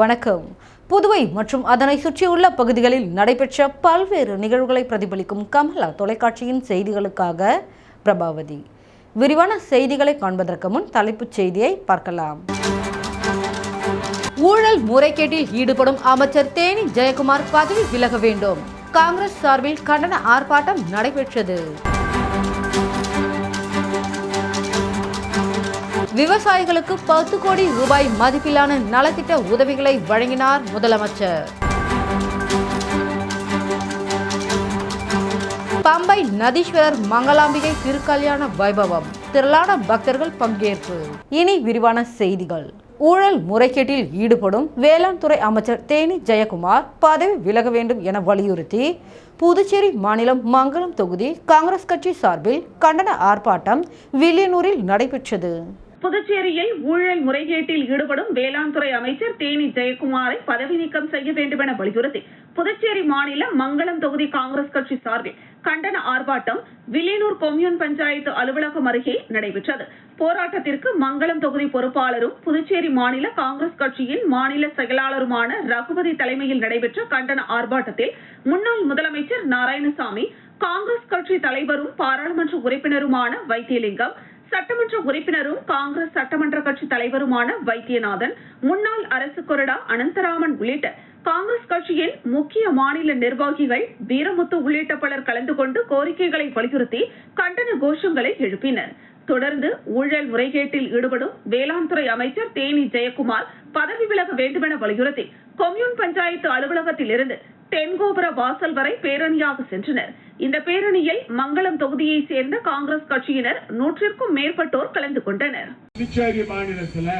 வணக்கம். புதுவை மற்றும் அதனை சுற்றியுள்ள பகுதிகளில் நடைபெற்ற பல்வேறு நிகழ்வுகளை பிரதிபலிக்கும் கமலா தொலைக்காட்சியின் செய்திகளுக்காக பிரபாவதி. விரிவான செய்திகளை காண்பதற்கு முன் தலைப்புச் செய்தியை பார்க்கலாம். ஊழல் முறைகேட்டில் ஈடுபடும் அமைச்சர் தேனி ஜெயக்குமார் பதவி விலக வேண்டும். காங்கிரஸ் சார்பில் கண்டன ஆர்ப்பாட்டம் நடைபெற்றது. விவசாயிகளுக்கு பத்து கோடி ரூபாய் மதிப்பிலான நலத்திட்ட உதவிகளை வழங்கினார் முதலமைச்சர். பம்பை நதீஸ்வரர் மங்களாம்பிகை திருக்கல்யாண வைபவம். திரளான பக்தர்கள் பங்கேற்பு. இனி விரிவான செய்திகள். ஊழல் முறைகேட்டில் ஈடுபடும் வேளாண் துறை அமைச்சர் தேனி ஜெயக்குமார் பதவி விலக வேண்டும் என வலியுறுத்தி புதுச்சேரி மாநிலம் மங்களம் தொகுதி காங்கிரஸ் கட்சி சார்பில் கண்டன ஆர்ப்பாட்டம் வில்லியனூரில் நடைபெற்றது. புதுச்சேரியில் ஊழல் முறைகேட்டில் ஈடுபடும் வேளாண் துறை அமைச்சர் தேனி ஜெயக்குமாரை பதவி நீக்கம் செய்ய வேண்டும் என வலியுறுத்தி புதுச்சேரி மாநிலம் மங்களம் தொகுதி காங்கிரஸ் கட்சி சார்பில் கண்டன ஆர்ப்பாட்டம் வில்லியனூர் கொம்யூன் பஞ்சாயத்து அலுவலகம் அருகே நடைபெற்றது. போராட்டத்திற்கு மங்களம் தொகுதி பொறுப்பாளரும் புதுச்சேரி மாநில காங்கிரஸ் கட்சியின் மாநில செயலாளருமான ரகுபதி தலைமையில் நடைபெற்ற கண்டன ஆர்ப்பாட்டத்தில் முன்னாள் முதலமைச்சர் நாராயணசாமி காங்கிரஸ் கட்சி தலைவரும் பாராளுமன்ற உறுப்பினருமான வைத்தியலிங்கம் சட்டமன்ற உறுப்பினரும் காங்கிரஸ் சட்டமன்ற கட்சி தலைவருமான வைத்தியநாதன் முன்னாள் அரசு கொறடா அனந்தராமன் உள்ளிட்ட காங்கிரஸ் கட்சியின் முக்கிய மாநில நிர்வாகிகள் வீரமுத்து உள்ளிட்ட பலர் கலந்து கொண்டு கோரிக்கைகளை வலியுறுத்தி கண்டன கோஷங்களை எழுப்பினர். தொடர்ந்து ஊழல் முறைகேட்டில் ஈடுபடும் வேளாண் துறை அமைச்சர் தேனி ஜெயக்குமார் பதவி விலக வேண்டுமென வலியுறுத்தி கொம்யூன் பஞ்சாயத்து அலுவலகத்தில் இருந்து தென்கோபுர வாசல் வரை பேரணியாக சென்றனர். இந்த பேரணியில் மங்களம் தொகுதியை சேர்ந்த காங்கிரஸ் கட்சியினர் நூற்றிற்கும் மேற்பட்டோர் கலந்து கொண்டனர். புதுச்சேரி மாநிலத்தில்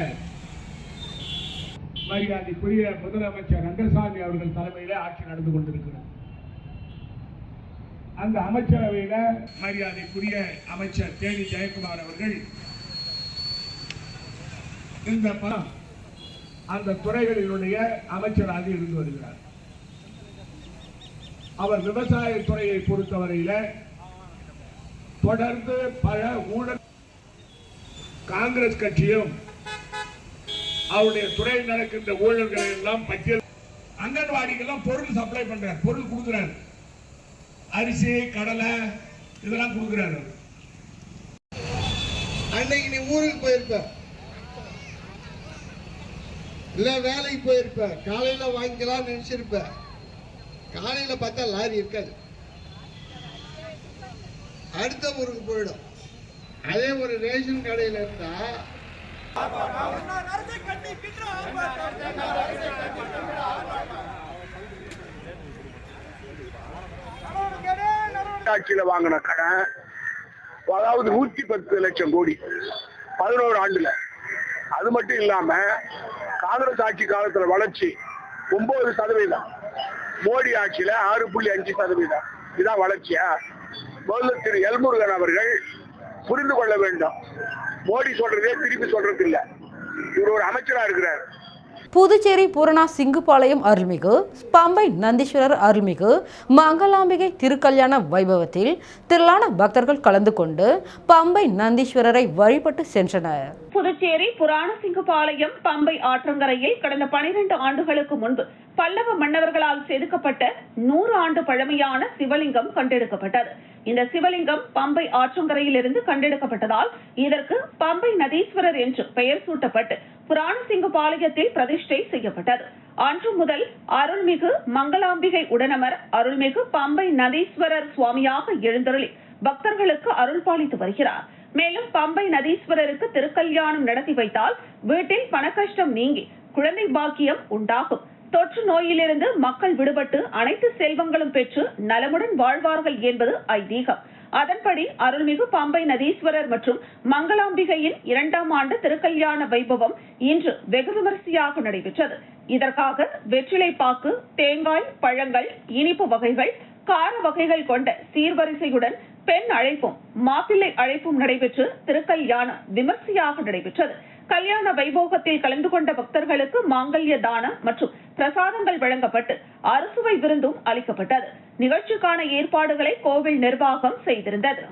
மரியாதைக்குரிய முதலமைச்சர் ரங்கசாமி அவர்கள் தலைமையில ஆட்சி நடந்து கொண்டிருக்கிறது. அந்த அமைச்சரவையில மரியாதைக்குரிய அமைச்சர் தேனி ஜெயக்குமார் அவர்கள் இந்த அந்த துறைகளினுடைய அமைச்சராக இருந்து வருகிறார். அவர் விவசாய துறையை பொறுத்தவரையில தொடர்ந்து பல ஊழல் காங்கிரஸ் கட்சியும் அவருடைய துறையில் நடக்கின்ற ஊழல்களை எல்லாம் பட்டியல் அங்கன்வாடிக்கெல்லாம் பொருள் சப்ளை பண்றார். பொருள் கொடுக்கிறார். அரிசி கடலை இதெல்லாம் கொடுக்கிறாரு அன்னைக்கு நீ ஊருக்கு போயிருப்ப. இல்ல வேலைக்கு போயிருப்ப. காலையில வாங்கிக்கலாம் நினைச்சிருப்ப. காலையில் பார்த்தா லாரி இருக்காது. அடுத்த ஊருக்கு போயிடும். அதே ஒரு ரேஷன் கடையில இருந்தா ஆட்சியில வாங்கின கடன் அதாவது நூத்தி பத்து லட்சம் கோடி பதினோரு ஆண்டுல. அது மட்டும் இல்லாம காங்கிரஸ் ஆட்சி காலத்துல வளர்ச்சி ஒன்பது சதவீதம். மோடி ஆட்சியில ஆறு புள்ளி அஞ்சு சதவீதம். இதான் வளர்ச்சியா? முதல்ல திரு எல்முருகன் அவர்கள் புரிந்து கொள்ள வேண்டும். மோடி சொல்றதே திருப்பி சொல்றது இல்ல இவர் ஒரு அமைச்சரா இருக்கிறார். புதுச்சேரி பூரணா சிங்குபாளையம் அருள்மிகு பம்பை நந்தீஸ்வரர் அருள்மிகு மங்களாம்பிகை திருக்கல்யாண வைபவத்தில் திரளான பக்தர்கள் கலந்து கொண்டு பம்பை நந்தீஸ்வரரை வழிபட்டு சென்றனர். புதுச்சேரி புராணசிங்குபாளையம் பம்பை ஆற்றங்கரையில் கடந்த பனிரெண்டு ஆண்டுகளுக்கு முன்பு பல்லவ மன்னவர்களால் செதுக்கப்பட்ட நூறு ஆண்டு பழமையான சிவலிங்கம் கண்டெடுக்கப்பட்டது. இந்த சிவலிங்கம் பம்பை ஆற்றங்கரையிலிருந்து கண்டெடுக்கப்பட்டதால் இதற்கு பம்பை நதீஸ்வரர் என்று பெயர் சூட்டப்பட்டு புராணசிங்குபாளையத்தில் பிரதிஷ்டை செய்யப்பட்டது. அன்று முதல் அருள்மிகு மங்களாம்பிகை உடனமர் அருள்மிகு பம்பை நதீஸ்வரர் சுவாமியாக எழுந்தருளி பக்தர்களுக்கு அருள் பாலித்து வருகிறார். மேலும் பம்பை நதீஸ்வரருக்கு திருக்கல்யாணம் நடத்தி வைத்தால் வீட்டில் பணக்கஷ்டம் நீங்கி குழந்தை பாக்கியம் உண்டாகும். தொற்று நோயிலிருந்து மக்கள் விடுபட்டு அனைத்து செல்வங்களும் பெற்று நலமுடன் வாழ்வார்கள் என்பது ஐதீகம். அதன்படி அருள்மிகு பாம்பை நதீஸ்வரர் மற்றும் மங்களாம்பிகையின் இரண்டாம் ஆண்டு திருக்கல்யாண வைபவம் இன்று வெகு விமரிசையாக நடைபெற்றது. இதற்காக வெற்றிலைப்பாக்கு தேங்காய் பழங்கள் இனிப்பு வகைகள் கார வகைகள் கொண்ட சீர்வரிசையுடன் பெண் அழைப்பும் மாப்பிள்ளை அழைப்பும் நடைபெற்று திருக்கல்யாணம் விமர்சையாக நடைபெற்றது. கல்யாண வைபோகத்தில் கலந்து கொண்ட பக்தர்களுக்கு மாங்கல்ய தானம் மற்றும் பிரசாதங்கள் வழங்கப்பட்டு அறுசுவை விருந்தும் அளிக்கப்பட்டது. நிகழ்ச்சிக்கான ஏற்பாடுகளை கோவில் நிர்வாகம் செய்திருந்தது.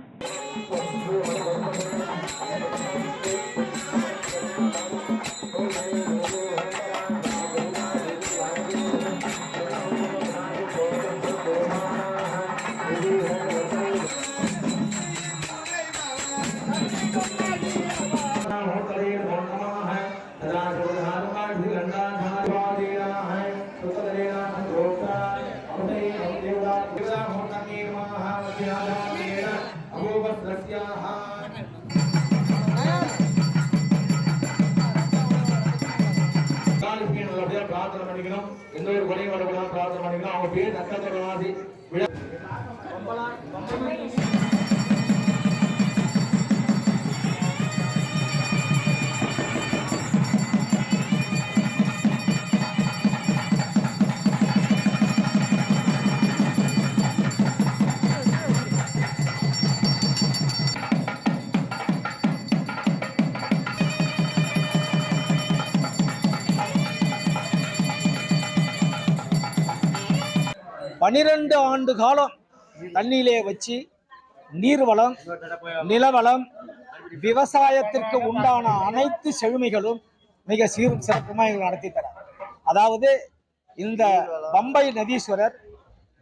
பனிரெண்டு ஆண்டு காலம் தண்ணியிலே வச்சு நீர்வளம் நிலவளம் விவசாயத்திற்கு உண்டான அனைத்து செழுமைகளும் மிக சீரும் சிறப்புமா எங்களுக்கு நடத்தி தரார் அதாவது இந்த பம்பை நதீஸ்வரர்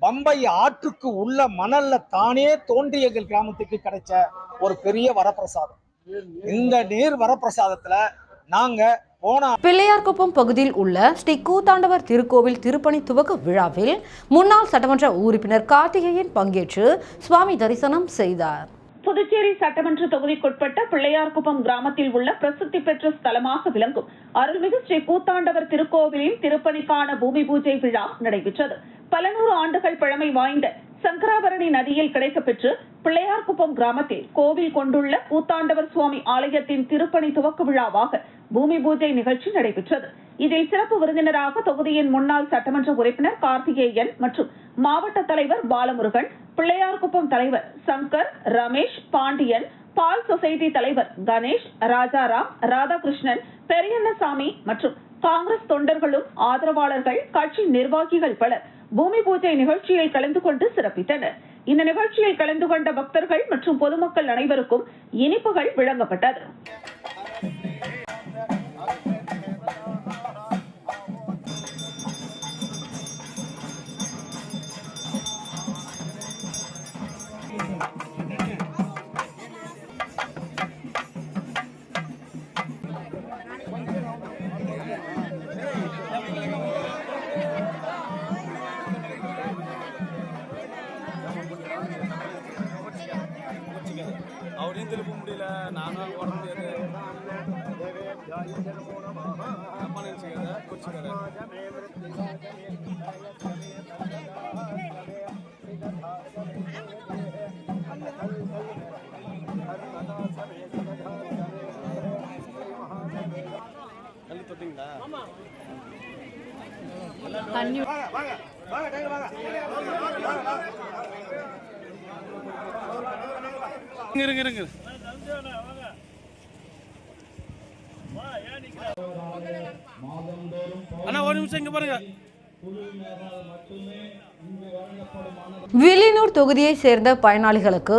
பம்பை ஆற்றுக்கு உள்ள மணல்ல தானே தோன்றி எங்கள் கிராமத்துக்கு கிடைச்ச ஒரு பெரிய வரப்பிரசாதம். இந்த நீர் வரப்பிரசாதத்துல நாங்க பிள்ளையார்குப்பம் பகுதியில் உள்ள ஸ்ரீ கூத்தாண்டவர் திருக்கோவில் திருப்பணி துவக்க விழாவில் முன்னாள் சட்டமன்ற உறுப்பினர் கார்த்திகேயன் பங்கேற்று சுவாமி தரிசனம் செய்தார். புதுச்சேரி சட்டமன்ற தொகுதிக்குட்பட்ட பிள்ளையார்குப்பம் கிராமத்தில் உள்ள பிரசித்தி பெற்ற ஸ்தலமாக விளங்கும் அருள்மிகு ஸ்ரீ கூத்தாண்டவர் திருக்கோவிலின் திருப்பணிக்கான பூமி பூஜை விழா நடைபெற்றது. பல நூறு ஆண்டுகள் பழமை வாய்ந்த சங்கராபரணி நதியில் கிடைக்கப்பெற்று பிள்ளையார்குப்பம் கிராமத்தில் கோவில் கொண்டுள்ள கூத்தாண்டவர் சுவாமி ஆலயத்தின் திருப்பணி துவக்க விழாவாக பூமி பூஜை நிகழ்ச்சி நடைபெற்றது. இதில் சிறப்பு விருந்தினராக தொகுதியின் முன்னாள் சட்டமன்ற உறுப்பினர் கார்த்திகேயன் மற்றும் மாவட்ட தலைவர் பாலமுருகன் பிள்ளையார்குப்பம் தலைவர் சங்கர் ரமேஷ் பாண்டியன் பால் சொசைட்டி தலைவர் கணேஷ் ராஜாராம் ராதாகிருஷ்ணன் பெரியண்ணசாமி மற்றும் காங்கிரஸ் தொண்டர்களும் ஆதரவாளர்கள் கட்சி நிர்வாகிகள் பலர் பூமி பூஜை நிகழ்ச்சியில் கலந்து கொண்டு சிறப்பித்தனர். இந்த நிகழ்ச்சியில் கலந்து கொண்ட பக்தர்கள் மற்றும் பொதுமக்கள் அனைவருக்கும் இனிப்புகள் வழங்கப்பட்டது. முடியல நானும் ஓட முடியாது தப்பா நினைச்சுக்காத குறிச்சுக்காத கல் தொட்டிங்களா இருங்க இருங்க இருங்க. அண்ணா ஒரு நிமிஷம் இங்க பாருங்க. வில்லியனூர் தொகுதியை சேர்ந்த பயனாளிகளுக்கு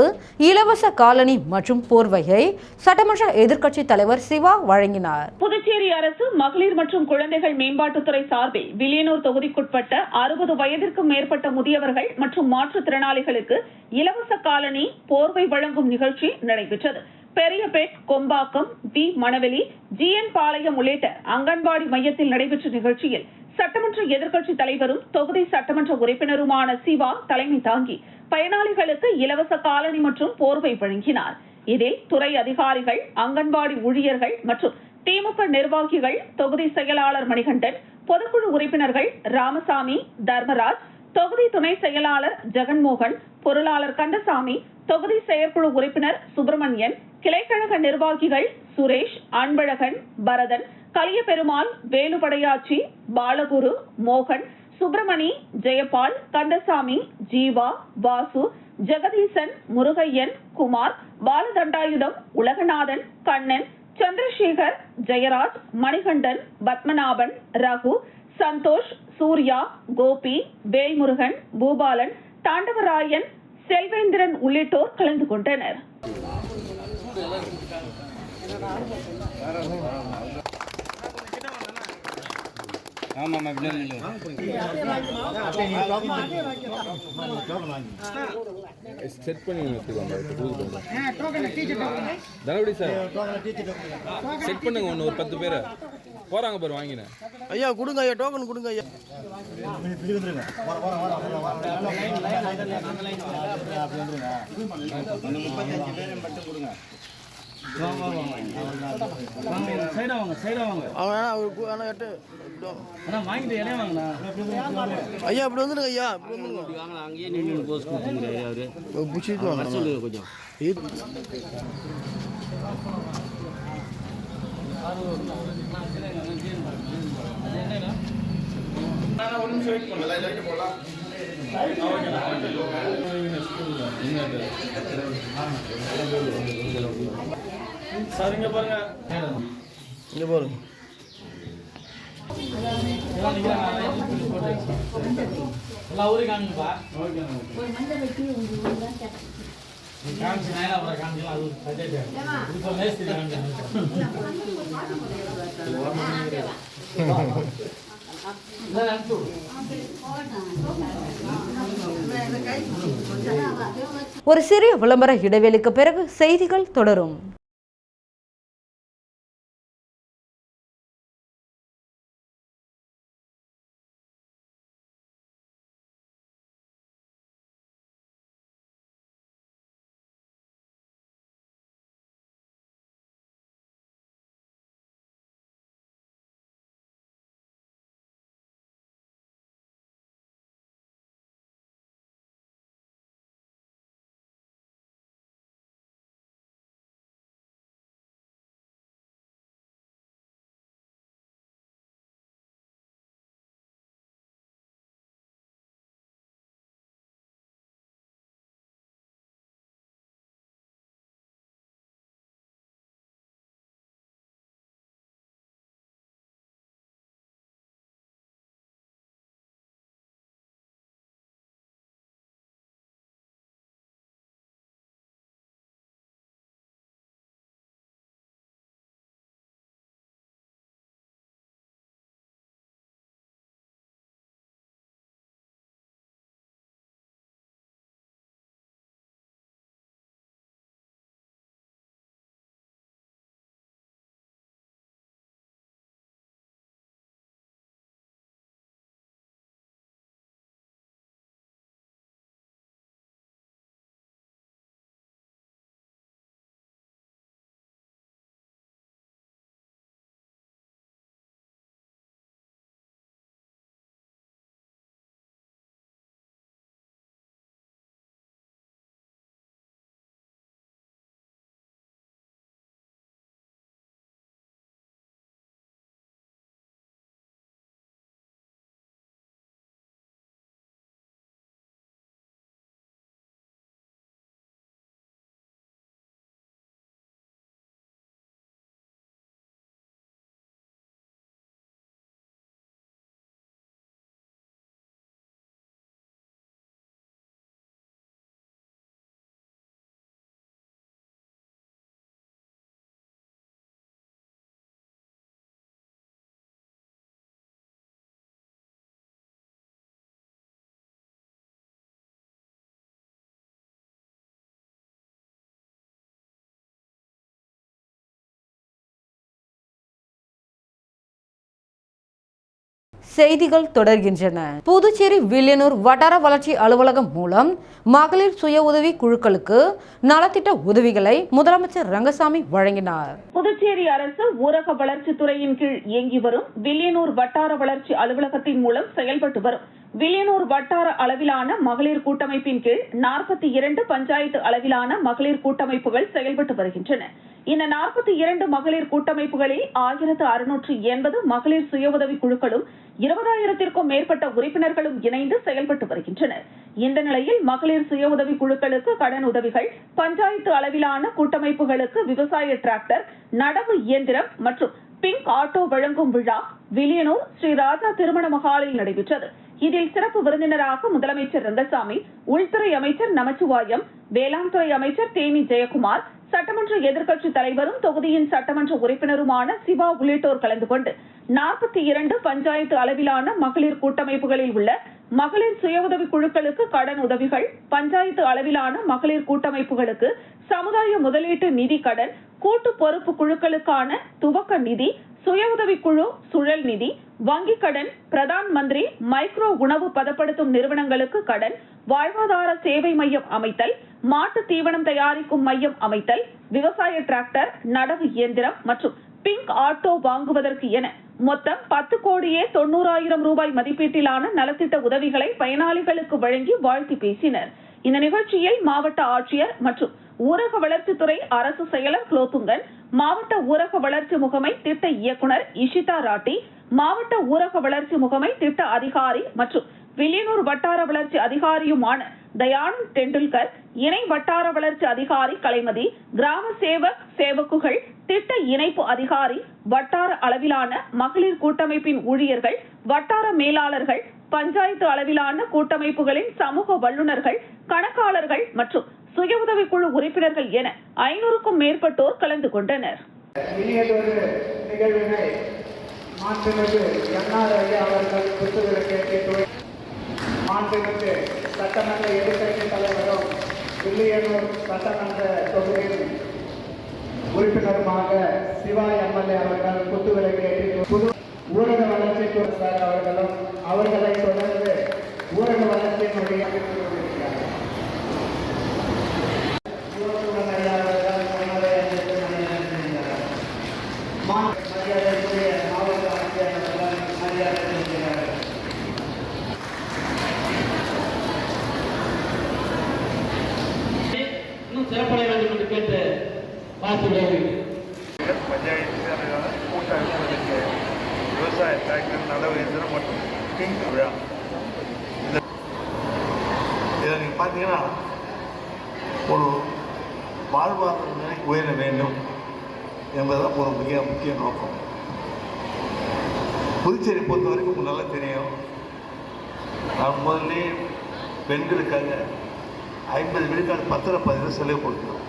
இலவச காலனி மற்றும் போர்வையை சட்டமன்ற எதிர்க்கட்சி தலைவர் சிவா வழங்கினார். புதுச்சேரி அரசு மகளிர் மற்றும் குழந்தைகள் மேம்பாட்டுத்துறை சார்பில் வில்லியனூர் தொகுதிக்குட்பட்ட அறுபது வயதிற்கும் மேற்பட்ட முதியவர்கள் மற்றும் மாற்றுத்திறனாளிகளுக்கு இலவச காலனி போர்வை வழங்கும் நிகழ்ச்சி நடைபெற்றது. Periyapet Kombakkam V Manaveli G N Palayam உள்ளிட்ட அங்கன்வாடி மையத்தில் நடைபெற்ற நிகழ்ச்சியில் சட்டமன்ற எதிர்க்கட்சி தலைவரும் தொகுதி சட்டமன்ற உறுப்பினருமான சிவா தலைமை தாங்கி பயனாளிகளுக்கு இலவச காலனி மற்றும் போர்வை வழங்கினார். இதில் துறை அதிகாரிகள் அங்கன்வாடி ஊழியர்கள் மற்றும் திமுக நிர்வாகிகள் தொகுதி செயலாளர் மணிகண்டன் பொதுக்குழு உறுப்பினர்கள் ராமசாமி தர்மராஜ் தொகுதி துணை செயலாளர் ஜெகன்மோகன் பொருளாளர் கந்தசாமி தொகுதி செயற்குழு உறுப்பினர் சுப்பிரமணியன் கிளைக்கழக நிர்வாகிகள் சுரேஷ் அன்பழகன் பரதன் கலியபெருமாள் வேலுபடையாச்சி பாலகுரு மோகன் சுப்பிரமணி ஜெயபால் கந்தசாமி ஜீவா வாசு ஜெகதீசன் முருகையன் குமார் பாலதண்டாயுதம் உலகநாதன் கண்ணன் சந்திரசேகர் ஜெயராஜ் மணிகண்டன் பத்மநாபன் ரகு சந்தோஷ் சூர்யா கோபி வேல்முருகன் பூபாலன் தாண்டவராயன் செல்வேந்திரன் உள்ளிட்டோர் கலந்து கொண்டனர். Thank né? you. ஆமாம் செட் பண்ணி தனபடி சார் செட் பண்ணுங்க ஒன்று ஒரு பத்து பேரை போறாங்க பாரு வாங்கினேன் ஐயா கொடுங்க ஐயா டோக்கன் கொடுங்க ஐயா சைடா வாங்க ஐயா இப்படி வந்துடுங்க ஐயா இப்படி வந்துடுங்க. அங்கேயே நின்று அவரு பிடிச்சிட்டு வாங்க. சொல்லுங்க கொஞ்சம் சார் காமிப்பா பாருங்க. நேரம் பாருங்க. ஒரு சிறிய விளம்பர இடைவெளிக்கு பிறகு செய்திகள் தொடரும். செய்திகள் தொடர்கின்றன. புதுச்சேரி வில்லியனூர் வட்டார வளர்ச்சி அலுவலகம் மூலம் மகளிர் சுய உதவி குழுக்களுக்கு நலத்திட்ட உதவிகளை முதலமைச்சர் ரங்கசாமி வழங்கினார். புதுச்சேரி அரசு ஊரக வளர்ச்சித்துறையின் கீழ் இயங்கி வரும் வில்லியனூர் வட்டார வளர்ச்சி அலுவலகத்தின் மூலம் செயல்பட்டு வரும். வில்லியனூர் வட்டார அளவிலான மகளிர் கூட்டமைப்பின் கீழ் நாற்பத்தி இரண்டு பஞ்சாயத்து அளவிலான மகளிர் கூட்டமைப்புகள் செயல்பட்டு வருகின்றன. இந்த நாற்பத்தி இரண்டு மகளிர் கூட்டமைப்புகளில் ஆயிரத்து அறுநூற்று எண்பது மகளிர் சுய உதவி குழுக்களும் இருபதாயிரத்திற்கும் மேற்பட்ட உறுப்பினர்களும் இணைந்து செயல்பட்டு வருகின்றனர். இந்த நிலையில் மகளிர் சுய உதவி குழுக்களுக்கு கடன் உதவிகள் பஞ்சாயத்து அளவிலான கூட்டமைப்புகளுக்கு விவசாய டிராக்டர் நடவு இயந்திரம் மற்றும் பிங்க் ஆட்டோ வழங்கும் விழா வில்லியனூர் ஸ்ரீ ராஜா திருமண மகாலில் நடைபெற்றது. இதில் சிறப்பு விருந்தினராக முதலமைச்சர் ரங்கசாமி உள்துறை அமைச்சர் நமச்சிவாயம் வேளாண் துறை அமைச்சர் தேனி ஜெயக்குமார் சட்டமன்ற எதிர்க்கட்சித் தலைவரும் தொகுதியின் சட்டமன்ற உறுப்பினருமான சிவா உள்ளிட்டோர் கலந்து கொண்டு நாற்பத்தி இரண்டு பஞ்சாயத்து அளவிலான மகளிர் கூட்டமைப்புகளில் உள்ள மகளிர் சுய உதவி குழுக்களுக்கு கடன் உதவிகள் பஞ்சாயத்து அளவிலான மகளிர் கூட்டமைப்புகளுக்கு சமுதாய முதலீட்டு நிதி கடன் கூட்டு பொறுப்பு குழுக்களுக்கான துவக்க நிதி சுய உதவிக்குழு சுழல் நிதி வங்கிக் கடன் பிரதான் மந்திரி மைக்ரோ உணவு பதப்படுத்தும் நிறுவனங்களுக்கு கடன் வாழ்வாதார சேவை மையம் அமைத்தல் மாட்டு தீவனம் தயாரிக்கும் மையம் அமைத்தல் விவசாய டிராக்டர் நடவு இயந்திரம் மற்றும் பிங்க் ஆட்டோ வாங்குவதற்கு என மொத்தம் பத்து கோடியே தொண்ணூறாயிரம் ரூபாய் மதிப்பீட்டிலான நலத்திட்ட உதவிகளை பயனாளிகளுக்கு வழங்கி வாழ்த்தி பேசினர். இந்த நிகழ்ச்சியில் மாவட்ட ஆட்சியர் மற்றும் ஊரக வளர்ச்சித்துறை அரசு செயலர் குலோத்துங்கன் மாவட்ட ஊரக வளர்ச்சி முகமை திட்ட இயக்குனர் இஷிதா ராட்டி மாவட்ட ஊரக வளர்ச்சி முகமை திட்ட அதிகாரி மற்றும் வில்லியனூர் வட்டார வளர்ச்சி அதிகாரியுமான தயானந்த் டெண்டுல்கர் இணை வட்டார வளர்ச்சி அதிகாரி கலைமதி கிராம சேவக் சேவக்குகள் திட்ட இணைப்பு அதிகாரி வட்டார அளவிலான மகளிர் கூட்டமைப்பின் ஊழியர்கள் வட்டார மேலாளர்கள் பஞ்சாயத்து அளவிலான கூட்டமைப்புகளின் சமூக வல்லுநர்கள் கணக்காளர்கள் மற்றும் சுய உதவிக்குழு உறுப்பினர்கள் என ஐநூறுக்கும் மேற்பட்டோர் கலந்து கொண்டனர். அவர்கள் சட்டமன்ற எதிர்க்கட்சி தலைவரும் வில்லியனூர் சட்டமன்ற தொகுதியின் உறுப்பினருமாக சிவா எம்எல்ஏ அவர்கள் குத்துவிலக்கு ஏற்றி புது ஊரக வளர்ச்சித்துறை சார் அவர்களும் அவர்களை தொடர்ந்து ஊரக வளர்ச்சியினுடைய கொண்டிருக்கிறார் சிவகுமார் ஐயா அவர்கள் முன்னரை அறிவித்து நடைபெறுகின்றனர். மா- மரியாதைக்குரிய மாவட்ட ஆட்சியர் அவர்கள் மரியாதை செலுத்துகிறார்கள். இன்னும் சிறப்படைய வேண்டும் என்று கேட்டு வாழ்த்து விளைவிக்கிறேன் பஞ்சாயத்து கூட்டமைப்புகளுக்கு விவசாய டிராக்டர் நடவு இயந்திரம் மற்றும் பிங்க் விழா இந்த- இதை நீங்கள் பார்த்தீங்கன்னா ஒரு வாழ்வாதார நிலை உயர வேண்டும் என்பதுதான் ஒரு மிக முக்கிய நோக்கம் புதுச்சேரி பொறுத்த வரைக்கும் உங்களுக்கு நல்லா தெரியும் நான் முதல்ல பெண்களுக்காக ஐம்பது விழுக்காடு பத்திரப்பதிவு செலவு கொடுத்தோம்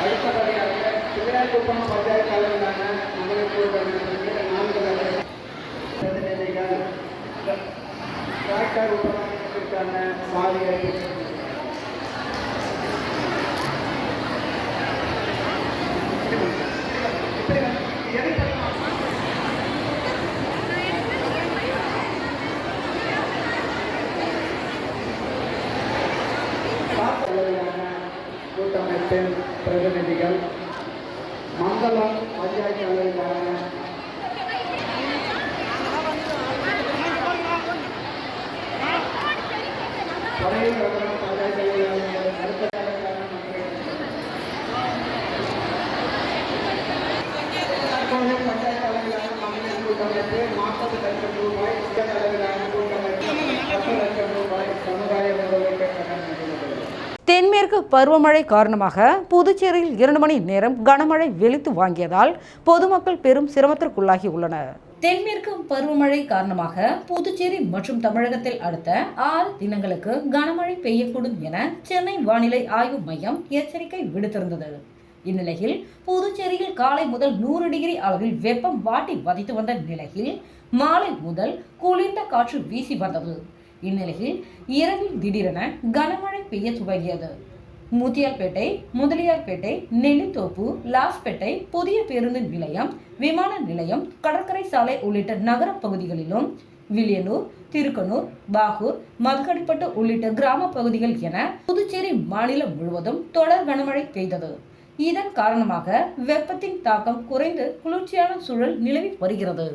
அடுத்தபடியாக சிவராஜகுப்பம் பஞ்சாயத்து அளவிலான மகளிர் குழுவினருக்கு நான்கு லட்சம் பிரதிநிதிகள் டிராக்டர் உற்பத்திக்கான சாலையை அளவிலான கூட்டமைப்பின் பிரதிநிதிகள் மங்களம் பஞ்சாயத்து அளவிலான பழைய நகரம் பஞ்சாயத்து அளவிலான அடுத்த தலைவரான தற்போது பஞ்சாயத்து அளவிலான மகளிர் கூட்டமைப்பு நாற்பது லட்சம் ரூபாய் சில அளவிலான கூட்டமைப்பு பத்து லட்சம் ரூபாய் சமுதாய முதலீட்டு கடன் நிறுவனம் தென்மேற்கு பருவமழை காரணமாக புதுச்சேரியில் இரண்டு மணி நேரம் கனமழை வெளுத்து வாங்கியதால் பொதுமக்கள் பெரும் சிரமத்திற்குள்ளாகி உள்ளனர். தென்மேற்கு பருவமழை காரணமாக புதுச்சேரி மற்றும் தமிழகத்தில் அடுத்த ஆறு தினங்களுக்கு கனமழை பெய்யக்கூடும் என சென்னை வானிலை ஆய்வு மையம் எச்சரிக்கை விடுத்திருந்தது. இந்நிலையில் புதுச்சேரியில் காலை முதல் நூறு டிகிரி அளவில் வெப்பம் வாட்டி வதைத்து வந்த நிலையில் மாலை முதல் குளிர்ந்த காற்று வீசி வந்தது. இந்நிலையில் இரவில் திடீரென கனமழை பெய்ய துவங்கியது. முத்தியால்பேட்டை முதலியார்பேட்டை நெல்லித்தோப்பு லாஸ்பேட்டை புதிய பேருந்து நிலையம் விமான நிலையம் கடற்கரை சாலை உள்ளிட்ட நகர பகுதிகளிலும் வில்லியனூர் திருக்கனூர் பாகூர் மதுக்கடிப்பட்டு உள்ளிட்ட கிராம பகுதிகள் என புதுச்சேரி மாநிலம் முழுவதும் தொடர் கனமழை பெய்தது. இதன் காரணமாக வெப்பத்தின் தாக்கம் குறைந்து குளிர்ச்சியான சூழல் நிலவி வருகிறது.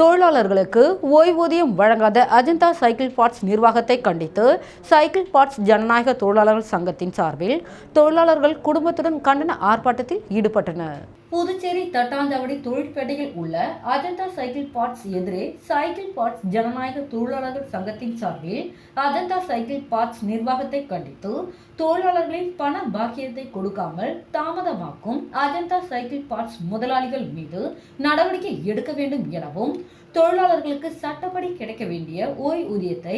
தொழிலாளர்களுக்கு ஓய்வூதியம் வழங்காத அஜந்தா சைக்கிள் பார்ட்ஸ் நிர்வாகத்தை கண்டித்து சைக்கிள் பார்ட்ஸ் ஜனநாயக தொழிலாளர்கள் சங்கத்தின் சார்பில் தொழிலாளர்கள் குடும்பத்துடன் கண்டன ஆர்ப்பாட்டத்தில் ஈடுபட்டனர். புதுச்சேரி தட்டாஞ்சாவடி தொழிற்பேட்டையில் உள்ள அஜந்தா சைக்கிள் பார்ட்ஸ் எதிரே சைக்கிள் பார்ட்ஸ் ஜனநாயக தொழிலாளர்கள் சங்கத்தின் சார்பில் அஜந்தா சைக்கிள் பார்ட்ஸ் நிர்வாகத்தை கண்டித்து தொழிலாளர்களின் பண பாக்கியத்தை கொடுக்காமல் தாமதமாக்கும் அஜந்தா சைக்கிள் பார்ட்ஸ் முதலாளிகள் மீது நடவடிக்கை எடுக்க வேண்டும் எனவும் தொழிலாளர்களுக்கு சட்டப்படி கிடைக்க வேண்டிய ஓய்வூதியத்தை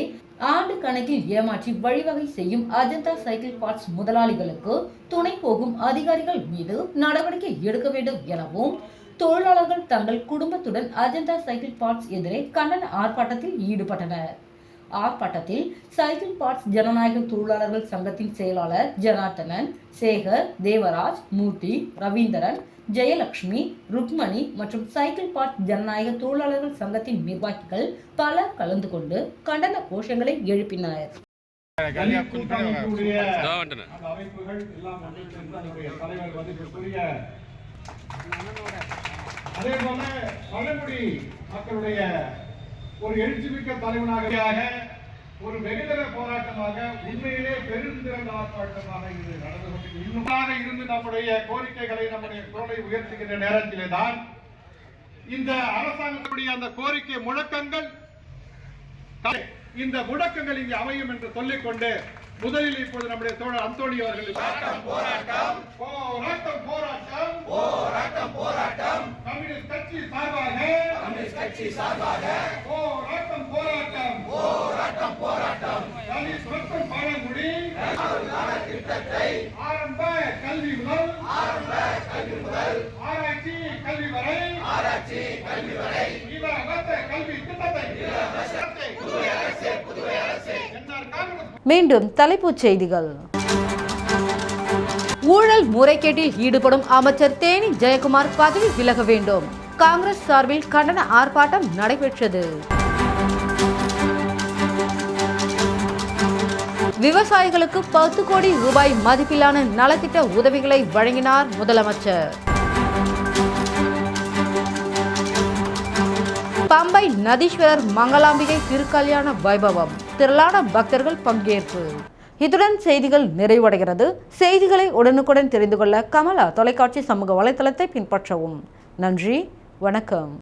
ஆண்டு கணக்கில் ஏமாற்றி வழிவகை செய்யும் அஜந்தா சைக்கிள் பார்ட்ஸ் முதலாளிகளுக்கு துணை போகும் அதிகாரிகள் மீது நடவடிக்கை எடுக்க வேண்டும் எனவும் தொழிலாளர்கள் தங்கள் குடும்பத்துடன் அஜந்தா சைக்கிள் பார்ட்ஸ் எதிரே கண்டன ஆர்ப்பாட்டத்தில் ஈடுபட்டனர். ஆர்ப்பாட்டத்தில் சைக்கிள் பார்ட்ஸ் ஜனநாயக தொழிலாளர்கள் சங்கத்தின் செயலாளர் ஜனார்த்தனன் சேகர் தேவராஜ் மூர்த்தி ரவீந்திரன் ஜெயலட்சுமி ருக்மணி மற்றும் சைக்கிள் பார்ட்ஸ் ஜனநாயக தொழிலாளர்கள் சங்கத்தின் நிர்வாகிகள் பலர் கலந்து கொண்டு கண்டன கோஷங்களை எழுப்பினர். அதே போல பழங்குடி மக்களுடைய ஒரு எழுச்சிமிக்க தலைவனாக ஒரு வெகுதர போராட்டமாக உண்மையிலே பெருந்திரண்ட ஆர்ப்பாட்டமாக இது நடந்து கொண்டு இன்னுமாக இருந்து நம்முடைய கோரிக்கைகளை நம்முடைய குரலை உயர்த்துகின்ற நேரத்திலே தான் இந்த அரசாங்கத்துடைய அந்த கோரிக்கை முழக்கங்கள் இந்த முழக்கங்கள் இங்கே அமையும் என்று சொல்லிக்கொண்டு முதலில் இப்போது நம்முடைய தோழர் அந்தோணி அவர்கள். போராட்டம் போராட்டம். போராட்டம் போராட்டம். போராட்டம் கம்யூனிஸ்ட் கட்சி சார்பாக. கம்யூனிஸ்ட் கட்சி சார்பாக. போராட்டம் போராட்டம். போராட்டம் போராட்டம். தலித் மற்றும் பழங்குடி திட்டத்தை ஆரம்ப கல்வி முதல். ஆரம்ப கல்வி முதல். ஆராய்ச்சி கல்வி வரை. ஆராய்ச்சி கல்வி வரை. இலவச கல்வி திட்டத்தை. அரசு புதுவை அரசு மீண்டும் தலைப்புச் செய்திகள். ஊழல் முறைகேட்டில் ஈடுபடும் அமைச்சர் தேனி ஜெயக்குமார் பதவி விலக வேண்டும். காங்கிரஸ் சார்பில் கண்டன ஆர்ப்பாட்டம் நடைபெற்றது. விவசாயிகளுக்கு பத்து கோடி ரூபாய் மதிப்பிலான நலத்திட்ட உதவிகளை வழங்கினார் முதலமைச்சர். பம்பை நதீஸ்வரர் மங்களாம்பிகை திருக்கல்யாண வைபவம். திரளான பக்தர்கள் பங்கேற்பு. இத்துடன் செய்திகள் நிறைவடைகிறது. செய்திகளை உடனுக்குடன் தெரிந்து கொள்ள கமலா தொலைக்காட்சி சமூக வலைதளத்தை பின்பற்றவும். நன்றி வணக்கம்.